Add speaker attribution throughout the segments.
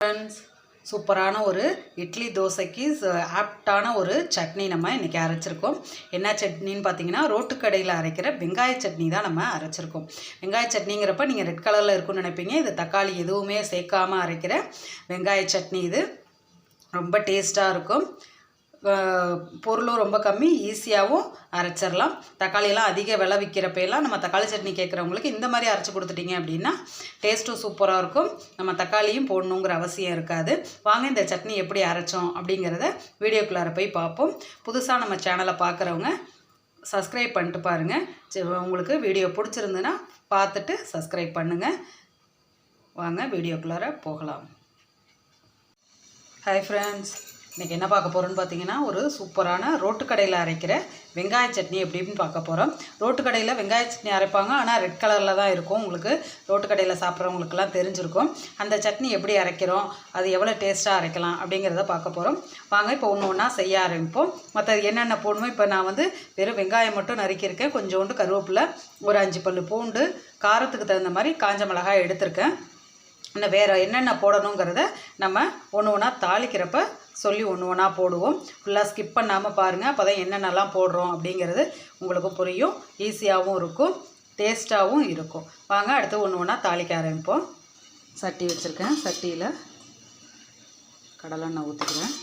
Speaker 1: Friends சூப்பரான ஒரு இட்லி தோசைக்கு ஆப்டான ஒரு சட்னி நம்ம இன்றைக்கி அரைச்சிருக்கோம். என்ன சட்னின்னு பார்த்தீங்கன்னா ரோட்டுக்கடையில் அரைக்கிற வெங்காய சட்னி தான் நம்ம அரைச்சிருக்கோம். வெங்காய சட்னிங்கிறப்ப நீங்கள் ரெட் கலரில் இருக்கும்னு நினைப்பீங்க. இது தக்காளி எதுவுமே சேர்க்காமல் அரைக்கிற வெங்காய சட்னி இது. ரொம்ப டேஸ்ட்டாக இருக்கும். பொருளும் ரொம்ப கம்மி ஈஸியாகவும் அரைச்சிடலாம் தக்காளியெல்லாம் அதிக விலை விற்கிறப்பெல்லாம் நம்ம தக்காளி சட்னி கேட்குறவங்களுக்கு இந்த மாதிரி அரைச்சி கொடுத்துட்டிங்க அப்படின்னா டேஸ்ட்டும் சூப்பராக இருக்கும். நம்ம தக்காளியும் போடணுங்கிற அவசியம் இருக்காது. வாங்க இந்த சட்னி எப்படி அரைச்சோம் அப்படிங்கிறத வீடியோக்குள்ளார போய் பார்ப்போம். புதுசாக நம்ம சேனலை பார்க்குறவங்க சப்ஸ்கிரைப் பண்ணிட்டு பாருங்கள் சரி, உங்களுக்கு வீடியோ பிடிச்சிருந்துன்னா பார்த்துட்டு சப்ஸ்கிரைப் பண்ணுங்கள் வாங்க வீடியோக்குள்ளார போகலாம். ஹாய் ஃப்ரெண்ட்ஸ் இன்றைக்கி என்ன பார்க்க போகிறோன்னு பார்த்தீங்கன்னா ஒரு சூப்பரான ரோட்டு கடையில் அரைக்கிற வெங்காய சட்னி எப்படின்னு பார்க்க போகிறோம் ரோட்டு கடையில் வெங்காய சட்னி அரைப்பாங்க. ஆனால் ரெட் கலரில் தான் இருக்கும். உங்களுக்கு ரோட்டு கடையில் சாப்பிட்றவங்களுக்குலாம் தெரிஞ்சிருக்கும். அந்த சட்னி எப்படி அரைக்கிறோம்? அது எவ்வளோ டேஸ்ட்டாக அரைக்கலாம்? அப்படிங்கிறத பார்க்க போகிறோம் வாங்க இப்போ ஒன்று ஒன்றா செய்ய ஆரம்பிப்போம். மற்ற என்னென்ன போடணுமோ? இப்போ நான் வந்து வெறும் வெங்காயம் மட்டும் நறுக்கியிருக்கேன். கொஞ்சோண்டு கருவேப்பிலை ஒரு அஞ்சு பல் பூண்டு காரத்துக்கு தகுந்த மாதிரி காஞ்ச மிளகாய் எடுத்திருக்கேன். இன்னும் வேறு என்னென்ன போடணுங்கிறத நம்ம ஒன்று ஒன்றா தாளிக்கிறப்ப சொல்லி ஒன்று ஒன்றா போடுவோம். ஃபுல்லாக ஸ்கிப் பண்ணாமல் பாருங்கள் அப்போ தான் என்னென்னலாம் போடுறோம் அப்படிங்கிறது உங்களுக்கு புரியும். ஈஸியாகவும் இருக்கும். டேஸ்ட்டாகவும் இருக்கும். வாங்க அடுத்து ஒன்று ஒன்றா தாளிக்க ஆரம்பிப்போம். சட்டி வச்சுருக்கேன். சட்டியில் கடலெண்ணெய் ஊற்றிக்கிறேன்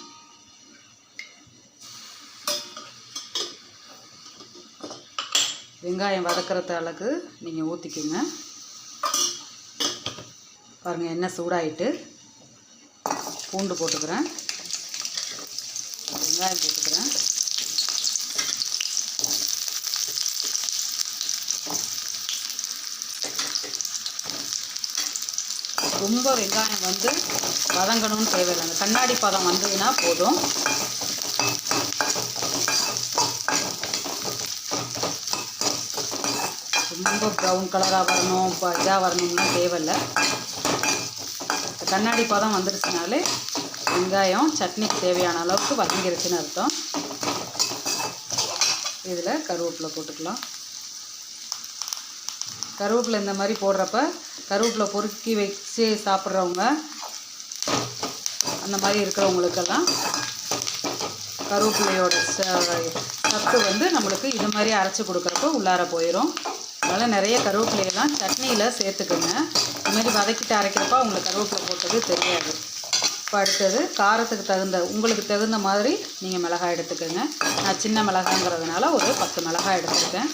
Speaker 1: வெங்காயம் வதக்கிறத அளவுக்கு நீங்கள் ஊற்றிக்கிங்க பாருங்கள் எண்ணெய் சூடாயிட்டு பூண்டு போட்டுக்கிறேன். வெங்காயம் போட்டுக்கிறேன். ரொம்ப வெங்காயம் வந்து வதங்கணும்னு தேவையில்லை. கண்ணாடி பதம் வந்ததுன்னா போதும். ரொம்ப ப்ரௌன் கலராக வரணும் இதாக வரணும்னா தேவையில்லை. கண்ணாடி பதம் வந்துடுச்சுனாலே வெங்காயம் சட்னிக்கு தேவையான அளவுக்கு வதங்கிருச்சுன்னு அர்த்தம். இதில் கருவேப்பிலை போட்டுக்கலாம். கருவேப்பிலை இந்த மாதிரி போடுறப்ப கருவேப்பிலை பொறுக்கி வச்சு சாப்பிட்றவங்க அந்த மாதிரி இருக்கிறவங்களுக்கெல்லாம் கருவேப்பிலையோட ச- சத்து வந்து நம்மளுக்கு இது மாதிரி அரைச்சி கொடுக்குறப்ப உள்ளார போயிடும் அதனால் நிறைய கருவேப்பிலையெல்லாம் சட்னியில் சேர்த்துக்கோங்க. இது மாதிரி வதக்கிட்டு அரைக்கிறப்ப அவங்களுக்கு கருவேப்பிலை போட்டது தெரியாது. இப்போ அடுத்தது காரத்துக்கு தகுந்த உங்களுக்கு தகுந்த மாதிரி நீங்கள் மிளகாய் எடுத்துக்கோங்க. நான் சின்ன மிளகாங்கிறதுனால ஒரு பத்து மிளகாய் எடுத்துருக்கேன்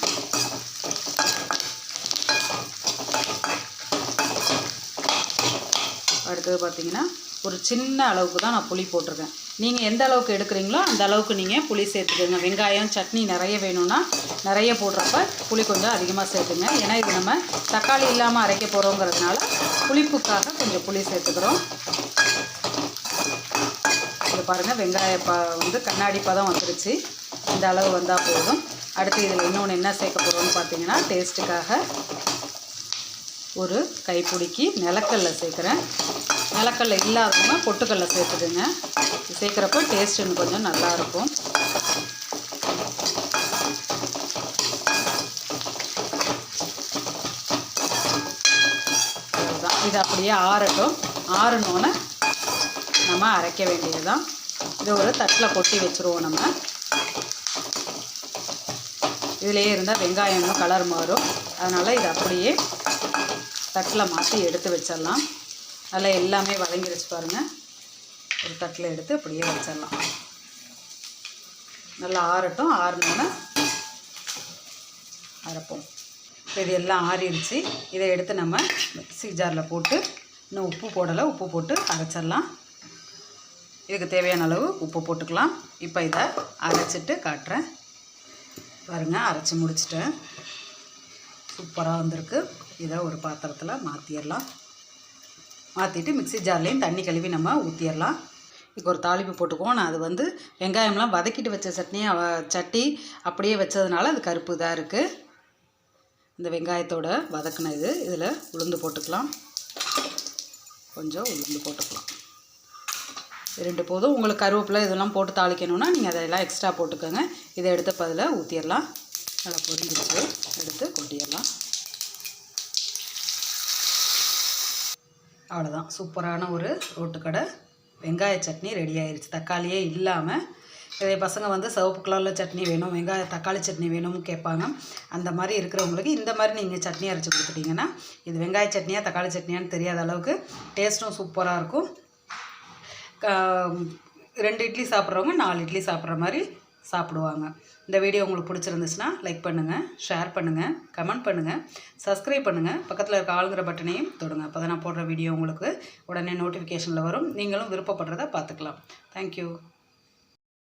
Speaker 1: அடுத்தது பார்த்தீங்கன்னா ஒரு சின்ன அளவுக்கு தான் நான் புளி போட்டிருக்கேன். நீங்கள் எந்த அளவுக்கு எடுக்கிறீங்களோ அந்த அளவுக்கு நீங்கள் புளி சேர்த்துக்கோங்க. வெங்காயம் சட்னி நிறைய வேணும்னா நிறைய போடுறப்ப புளி கொஞ்சம் அதிகமாக சேர்த்துங்க. ஏன்னா இது நம்ம தக்காளி இல்லாமல் அரைக்க போகிறோங்கிறதுனால புளிப்புக்காக கொஞ்சம் புளி சேர்த்துக்கிறோம். இது பாருங்கள் வெங்காய வந்து கண்ணாடி பதம் வந்துருச்சு. இந்த அளவு வந்தால் போதும். அடுத்து இதில் இன்னொன்று என்ன சேர்க்க போகிறோம்னு பார்த்தீங்கன்னா டேஸ்ட்டுக்காக ஒரு கைப்பிடிக்கு நிலக்கல்ல சேர்க்குறேன். நிலக்கல்ல இல்லாதவங்க பொட்டுக்கல்ல சேர்த்துக்குங்க. சேர்க்குறப்ப டேஸ்ட் இன்னும் கொஞ்சம் நல்லாயிருக்கும் இது அப்படியே ஆறட்டும். ஆறுனோன்னே நம்ம அரைக்க வேண்டியதுதான். இதை ஒரு தட்டில் கொட்டி வச்சுருவோம் நம்ம. இதிலேயே இருந்தால் வெங்காயம் கலர் மாறும். அதனால் இதை அப்படியே தட்டில் மாற்றி எடுத்து வச்சிடலாம். நல்லா எல்லாமே வதங்கிருச்சு பாருங்கள் ஒரு தட்டில் எடுத்து அப்படியே வச்சிடலாம். நல்லா ஆறட்டும். ஆறினோன்னே அரைப்போம். இப்போ இது எல்லாம் ஆறிடுச்சு இதை எடுத்து நம்ம மிக்சி ஜாரில் போட்டு இன்னும் உப்பு போடலை. உப்பு போட்டு அரைச்சிடலாம். இதுக்கு தேவையான அளவு உப்பு போட்டுக்கலாம். இப்போ இதை அரைச்சிட்டு காட்டுறேன். பாருங்கள் அரைச்சி முடிச்சிட்டேன். சூப்பராக வந்திருக்கு. இதை ஒரு பாத்திரத்தில் மாற்றிடலாம் மாற்றிட்டு மிக்சி ஜார்லேயும் தண்ணி கழுவி நம்ம ஊற்றிடலாம் இப்போ ஒரு தாளிப்பு போட்டுக்குவோம். நான் அது வந்து வெங்காயம்லாம் வதக்கிட்டு வச்ச சட்னி சட்டி அப்படியே வச்சதுனால அது கருப்பு இதாக இருக்குது இந்த வெங்காயத்தோட வதக்குன இது இதில் உளுந்து போட்டுக்கலாம். கொஞ்சம் உளுந்து போட்டுக்கலாம். ரெண்டு போதும். உங்களுக்கு கருவேப்பிலை இதெல்லாம் போட்டு தாளிக்கணும்னா நீங்கள் அதெல்லாம் எக்ஸ்ட்ரா போட்டுக்கோங்க. இதை எடுத்து பதில் ஊற்றிடலாம் நல்லா பொரிஞ்சிருச்சு. எடுத்து கொட்டிடலாம். அவ்வளோதான் சூப்பரான ஒரு ரோட்டுக்கடை. வெங்காய சட்னி ரெடி ஆயிடுச்சு தக்காளியே இல்லாமல் இதே பசங்க வந்து சிவப்பு கலரில் சட்னி வேணும் வெங்காய தக்காளி சட்னி வேணும்னு கேட்பாங்க. அந்த மாதிரி இருக்கிறவங்களுக்கு இந்த மாதிரி நீங்கள் சட்னி அரைச்சி கொடுத்துட்டிங்கன்னா இது வெங்காய சட்னியாக தக்காளி சட்னியான்னு தெரியாத அளவுக்கு டேஸ்ட்டும் சூப்பராக இருக்கும். ரெண்டு இட்லி சாப்பிட்றவங்க நாலு இட்லி சாப்பிட்ற மாதிரி சாப்பிடுவாங்க. இந்த வீடியோ உங்களுக்கு பிடிச்சிருந்துச்சுன்னா லைக் பண்ணுங்கள் ஷேர் பண்ணுங்கள் கமெண்ட் பண்ணுங்கள் சப்ஸ்கிரைப் பண்ணுங்கள் பக்கத்தில் இருக்க ஆளுங்கிற பட்டனையும் தொடுங்க. அப்போ தான் நான் போடுற வீடியோ உங்களுக்கு உடனே நோட்டிஃபிகேஷனில் வரும். நீங்களும் விருப்பப்படுறத பார்த்துக்கலாம். தேங்க்யூ